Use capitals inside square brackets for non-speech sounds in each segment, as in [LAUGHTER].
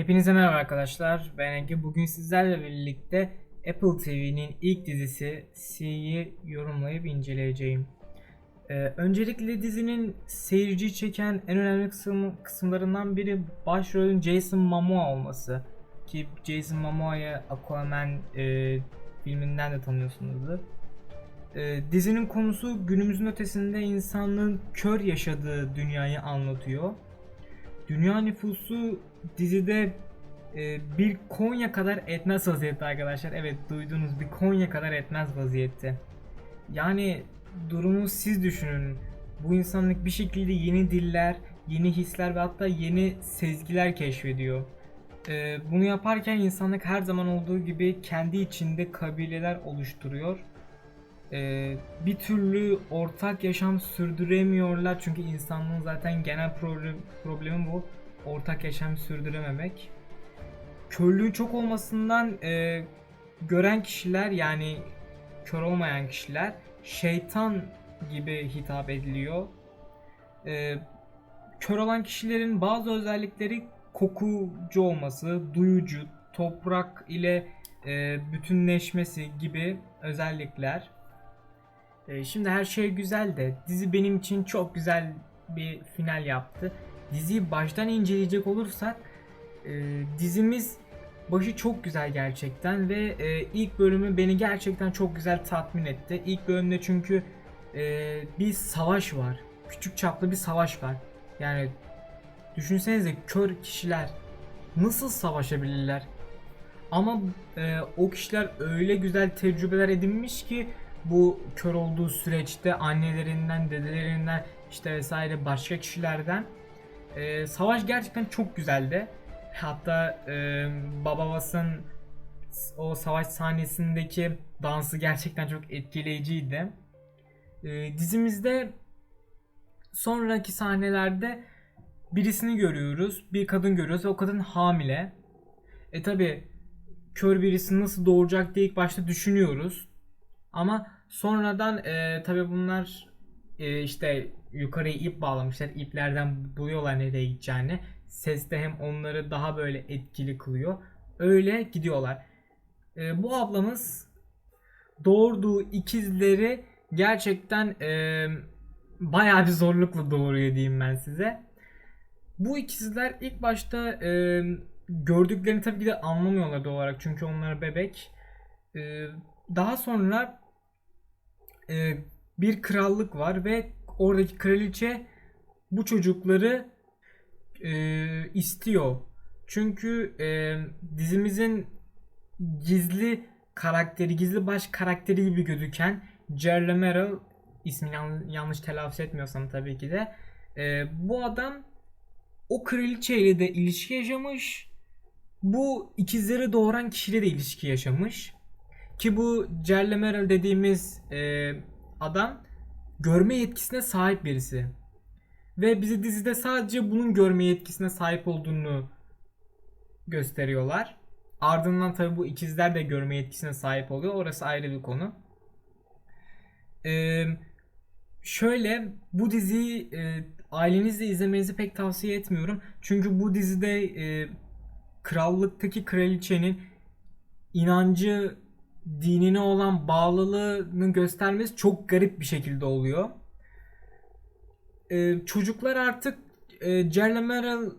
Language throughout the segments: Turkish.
Hepinize merhaba arkadaşlar. Ben Ege. Bugün sizlerle birlikte Apple TV'nin ilk dizisi C'yi yorumlayıp inceleyeceğim. Ee, öncelikle dizinin seyirci çeken en önemli kısım, kısımlarından biri başrolün Jason Momoa olması. Ki Jason Momoa'yı Aquaman e, filminden de tanıyorsunuzdur. Ee, dizinin konusu günümüzün ötesinde insanlığın kör yaşadığı dünyayı anlatıyor. Dünya nüfusu dizide e, bir Konya kadar etmez vaziyette arkadaşlar. Evet duyduğunuz bir Konya kadar etmez vaziyette. Yani durumu siz düşünün. Bu insanlık bir şekilde yeni diller, yeni hisler ve hatta yeni sezgiler keşfediyor. E, bunu yaparken insanlık her zaman olduğu gibi kendi içinde kabileler oluşturuyor. E, bir türlü ortak yaşam sürdüremiyorlar çünkü insanlığın zaten genel problem, problemi bu ortak yaşam sürdürememek. Körlüğün çok olmasından e, gören kişiler yani kör olmayan kişiler şeytan gibi hitap ediliyor. E, kör olan kişilerin bazı özellikleri kokucu olması, duyucu, toprak ile e, bütünleşmesi gibi özellikler. E, şimdi her şey güzel de dizi benim için çok güzel bir final yaptı diziyi baştan inceleyecek olursak e, dizimiz başı çok güzel gerçekten ve e, ilk bölümü beni gerçekten çok güzel tatmin etti. İlk bölümde çünkü e, bir savaş var. Küçük çaplı bir savaş var. Yani düşünsenize kör kişiler nasıl savaşabilirler? Ama e, o kişiler öyle güzel tecrübeler edinmiş ki bu kör olduğu süreçte annelerinden, dedelerinden işte vesaire başka kişilerden ee, savaş gerçekten çok güzeldi. Hatta e, Babavas'ın o savaş sahnesindeki dansı gerçekten çok etkileyiciydi. E, dizimizde sonraki sahnelerde birisini görüyoruz. Bir kadın görüyoruz ve o kadın hamile. E tabi kör birisi nasıl doğuracak diye ilk başta düşünüyoruz. Ama sonradan e, tabi bunlar e, işte yukarıya ip bağlamışlar. İplerden buluyorlar nereye gideceğini. Ses de hem onları daha böyle etkili kılıyor. Öyle gidiyorlar. E, bu ablamız doğurduğu ikizleri gerçekten e, bayağı bir zorlukla doğuruyor diyeyim ben size. Bu ikizler ilk başta e, gördüklerini tabii ki de anlamıyorlar doğal olarak çünkü onlar bebek. E, daha sonra e, bir krallık var ve oradaki kraliçe bu çocukları e, istiyor. Çünkü e, dizimizin gizli karakteri, gizli baş karakteri gibi gözüken Jerry Merrill ismini yan, yanlış telaffuz etmiyorsam tabii ki de e, bu adam o kraliçeyle de ilişki yaşamış. Bu ikizleri doğuran kişiyle de ilişki yaşamış. Ki bu Jerry Merrill dediğimiz e, adam görme yetkisine sahip birisi. Ve bizi dizide sadece bunun görme yetkisine sahip olduğunu gösteriyorlar. Ardından tabi bu ikizler de görme yetkisine sahip oluyor. Orası ayrı bir konu. Ee, şöyle bu diziyi e, ailenizle izlemenizi pek tavsiye etmiyorum. Çünkü bu dizide e, krallıktaki kraliçenin inancı dinine olan bağlılığını göstermesi çok garip bir şekilde oluyor. Ee, çocuklar artık e, Jerry Merrill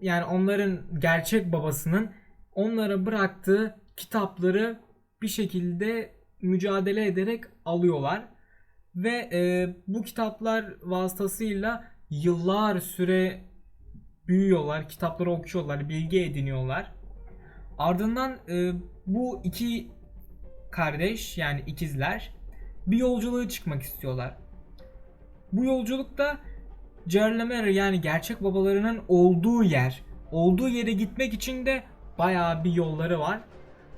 yani onların gerçek babasının onlara bıraktığı kitapları bir şekilde mücadele ederek alıyorlar. Ve e, bu kitaplar vasıtasıyla yıllar süre büyüyorlar, kitapları okuyorlar, bilgi ediniyorlar. Ardından e, bu iki kardeş yani ikizler bir yolculuğa çıkmak istiyorlar. Bu yolculukta Jerry yani gerçek babalarının olduğu yer, olduğu yere gitmek için de bayağı bir yolları var.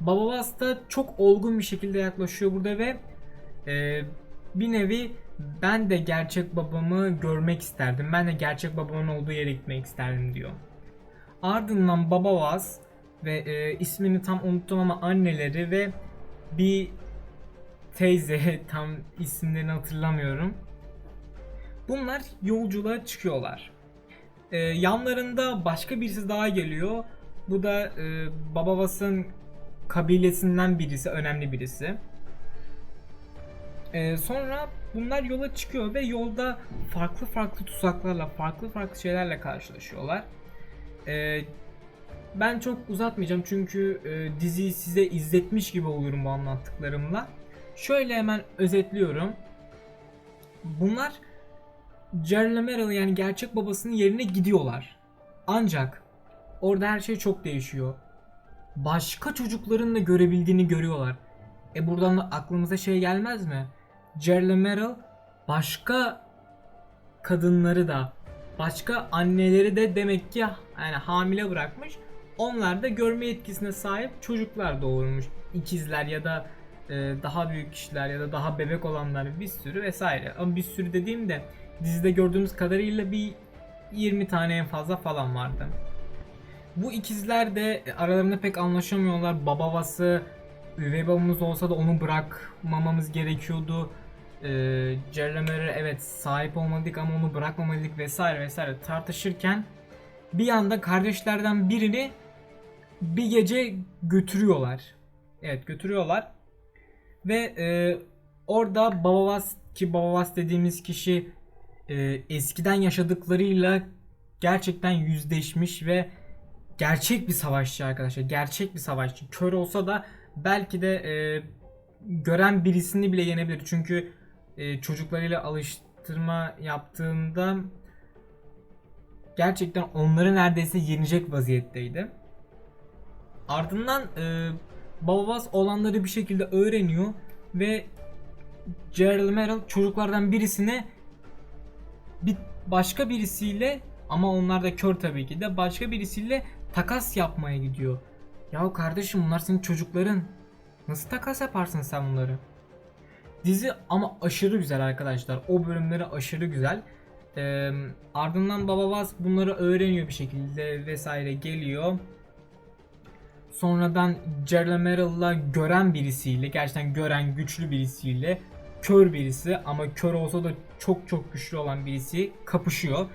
Bababas da çok olgun bir şekilde yaklaşıyor burada ve e, bir nevi ben de gerçek babamı görmek isterdim. Ben de gerçek babamın olduğu yere gitmek isterdim diyor. Ardından Babavaz ve e, ismini tam unuttum ama anneleri ve bir teyze [LAUGHS] tam isimlerini hatırlamıyorum. Bunlar yolculuğa çıkıyorlar. Ee, yanlarında başka birisi daha geliyor. Bu da e, Babavas'ın kabilesinden birisi, önemli birisi. E, sonra bunlar yola çıkıyor ve yolda farklı farklı tuzaklarla, farklı farklı şeylerle karşılaşıyorlar. E, ben çok uzatmayacağım çünkü e, diziyi size izletmiş gibi oluyorum bu anlattıklarımla. Şöyle hemen özetliyorum. Bunlar Jerry Merrill yani gerçek babasının yerine gidiyorlar. Ancak orada her şey çok değişiyor. Başka çocukların da görebildiğini görüyorlar. E buradan da aklımıza şey gelmez mi? Jerry Merrill başka kadınları da başka anneleri de demek ki yani hamile bırakmış. Onlar da görme yetkisine sahip çocuklar doğurmuş. İkizler ya da e, daha büyük kişiler ya da daha bebek olanlar bir sürü vesaire. Ama bir sürü dediğimde dizide gördüğümüz kadarıyla bir 20 tane en fazla falan vardı. Bu ikizler de aralarında pek anlaşamıyorlar. Babavası üvey babamız olsa da onu bırakmamamız gerekiyordu. Ee, Jerry evet sahip olmadık ama onu bırakmamalıydık vesaire vesaire tartışırken bir anda kardeşlerden birini bir gece götürüyorlar. Evet götürüyorlar. Ve e, orada Babavas ki Babavas dediğimiz kişi e, eskiden yaşadıklarıyla gerçekten yüzleşmiş ve gerçek bir savaşçı arkadaşlar. Gerçek bir savaşçı. Kör olsa da belki de e, gören birisini bile yenebilir. Çünkü e, çocuklarıyla alıştırma yaptığında gerçekten onları neredeyse yenecek vaziyetteydi. Ardından e, Babas olanları bir şekilde öğreniyor ve Gerald Merrill çocuklardan birisine bir başka birisiyle ama onlar da kör tabii ki de başka birisiyle takas yapmaya gidiyor. Ya kardeşim bunlar senin çocukların. Nasıl takas yaparsın sen bunları? Dizi ama aşırı güzel arkadaşlar. O bölümleri aşırı güzel. Ee, ardından Babavaz bunları öğreniyor bir şekilde vesaire geliyor. Sonradan Jerry gören birisiyle, gerçekten gören güçlü birisiyle kör birisi ama kör olsa da çok çok güçlü olan birisi kapışıyor.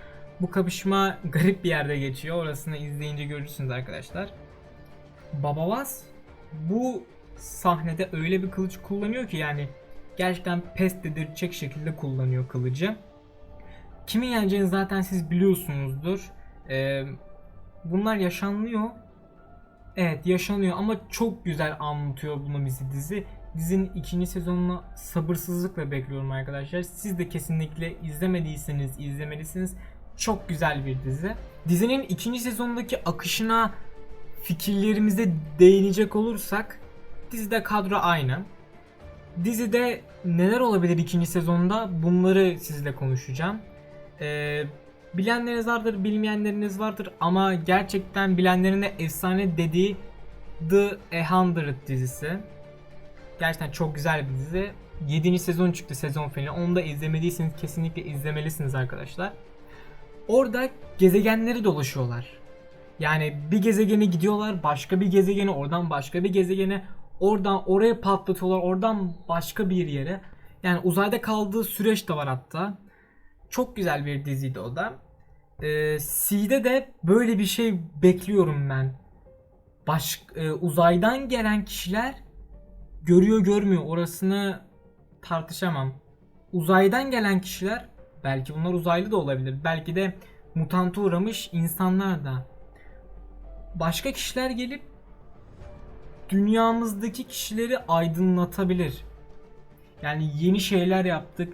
Bu kapışma garip bir yerde geçiyor. Orasını izleyince görürsünüz arkadaşlar. Babavaz bu sahnede öyle bir kılıç kullanıyor ki yani gerçekten pes dedirtecek şekilde kullanıyor kılıcı. Kimin yeneceğini zaten siz biliyorsunuzdur. Ee, bunlar yaşanlıyor. Evet yaşanıyor ama çok güzel anlatıyor bunu bizi dizi. Dizinin ikinci sezonunu sabırsızlıkla bekliyorum arkadaşlar. Siz de kesinlikle izlemediyseniz izlemelisiniz. Çok güzel bir dizi. Dizinin ikinci sezonundaki akışına fikirlerimize değinecek olursak dizide kadro aynı. Dizide neler olabilir ikinci sezonda bunları sizle konuşacağım. Ee, bilenleriniz vardır, bilmeyenleriniz vardır ama gerçekten bilenlerin de efsane dediği The 100 dizisi. Gerçekten çok güzel bir dizi. 7. sezon çıktı sezon finali. Onu da izlemediyseniz kesinlikle izlemelisiniz arkadaşlar. Orada gezegenleri dolaşıyorlar. Yani bir gezegene gidiyorlar, başka bir gezegene, oradan başka bir gezegene, oradan oraya patlatıyorlar, oradan başka bir yere. Yani uzayda kaldığı süreç de var hatta. Çok güzel bir diziydi o da. Ee, C'de de böyle bir şey bekliyorum ben. Baş, e, uzaydan gelen kişiler görüyor görmüyor orasını tartışamam. Uzaydan gelen kişiler belki bunlar uzaylı da olabilir. Belki de mutanta uğramış insanlar da. Başka kişiler gelip dünyamızdaki kişileri aydınlatabilir. Yani yeni şeyler yaptık.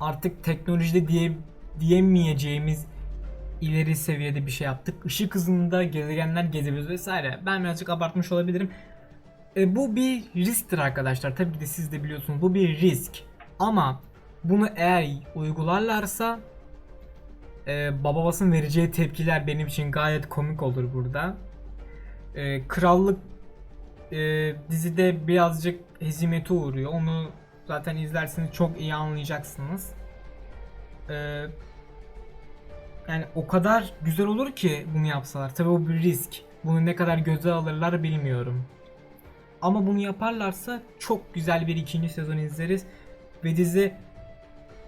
Artık teknolojide diye diyemeyeceğimiz ileri seviyede bir şey yaptık. Işık hızında gezegenler gezebiliyoruz vesaire. Ben birazcık abartmış olabilirim. E, bu bir risktir arkadaşlar. Tabii ki de siz de biliyorsunuz bu bir risk. Ama bunu eğer uygularlarsa e, babasının vereceği tepkiler benim için gayet komik olur burada. E, krallık e, dizide birazcık hezimete uğruyor. Onu zaten izlerseniz çok iyi anlayacaksınız. E, yani o kadar güzel olur ki bunu yapsalar. Tabii o bir risk. Bunu ne kadar göze alırlar bilmiyorum. Ama bunu yaparlarsa çok güzel bir ikinci sezon izleriz. Ve dizi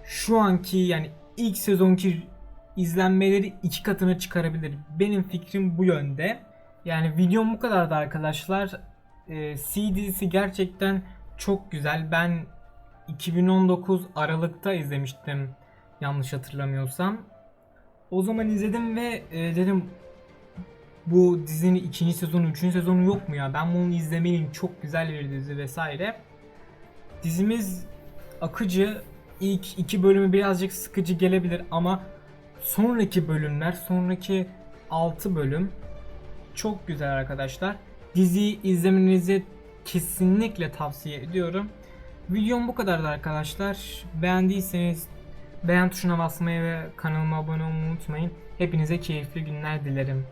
şu anki yani ilk sezonki izlenmeleri iki katına çıkarabilir. Benim fikrim bu yönde. Yani videom bu kadardı arkadaşlar. Ee, C dizisi gerçekten çok güzel. Ben 2019 Aralık'ta izlemiştim yanlış hatırlamıyorsam. O zaman izledim ve e, dedim bu dizinin ikinci sezonu, üçüncü sezonu yok mu ya? Ben bunu izlemeliyim. Çok güzel bir dizi vesaire. Dizimiz akıcı. İlk iki bölümü birazcık sıkıcı gelebilir ama sonraki bölümler, sonraki 6 bölüm çok güzel arkadaşlar. Diziyi izlemenizi kesinlikle tavsiye ediyorum. Videom bu kadardı arkadaşlar. Beğendiyseniz beğen tuşuna basmayı ve kanalıma abone olmayı unutmayın. Hepinize keyifli günler dilerim.